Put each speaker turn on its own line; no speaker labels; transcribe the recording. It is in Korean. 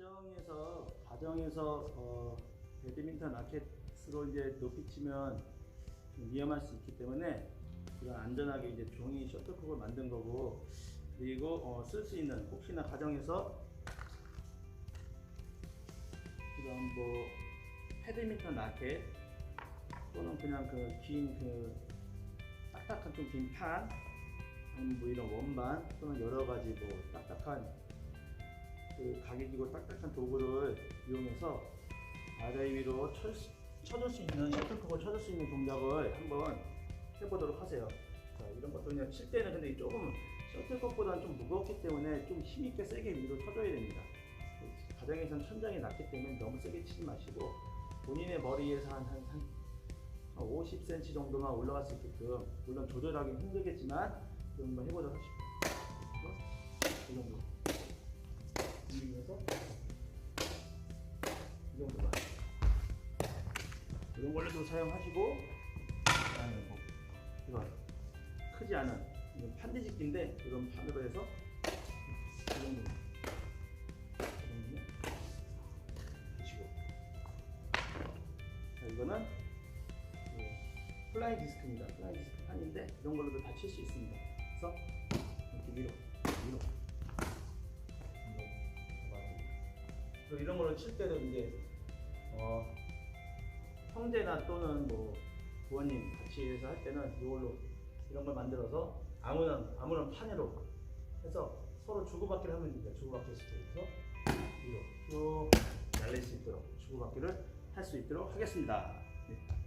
가정에서 가정에서 어, 배드민턴 라켓으로 이제 높이 치면 좀 위험할 수 있기 때문에 그런 안전하게 이제 종이 셔틀콕을 만든 거고 그리고 어, 쓸 수 있는 혹시나 가정에서 그런 뭐 패드민턴 라켓 또는 그냥 그긴그 딱딱한 좀 긴 판 아니면 뭐 이런 원반 또는 여러 가지 뭐 딱딱한 그 가격이고 딱딱한 도구를 이용해서 아래 위로 쳐, 쳐줄 수 있는 셔틀콕을 쳐줄 수 있는 동작을 한번 해보도록 하세요. 자, 이런 것도 그냥 칠 때는 근데 조금 셔틀콕보다는 좀 무겁기 때문에 좀 힘있게 세게 위로 쳐줘야 됩니다. 가정에서는 천장이 낮기 때문에 너무 세게 치지 마시고 본인의 머리에서 한, 한, 한 50cm 정도만 올라갈 수 있게끔 물론 조절하기 힘들겠지만 그 한번 해보도록 하십시오. 이 정도. 이런 걸로도 사용하시고 그다음에 뭐 이거 크지 않은 이건 판디짓기인데 이런 판으로 해서 이 정도. 이거는 그 플라이 디스크입니다. 플라이 디스크 판인데 이런 걸로도 다 칠 수 있습니다. 그래서 이렇게 위로 위로 그리고 이런 걸로 칠 때도 이제 어, 형제나 또는 뭐 부모님 같이 해서 할 때는 이걸로 이런 걸 만들어서 아무런 아무런 판으로 해서 서로 주고받기를 하면 됩니다. 주고받기 스타일에서 위로 쭉 날릴 수 있도록 주고받기를 할 수 있도록 하겠습니다. 네.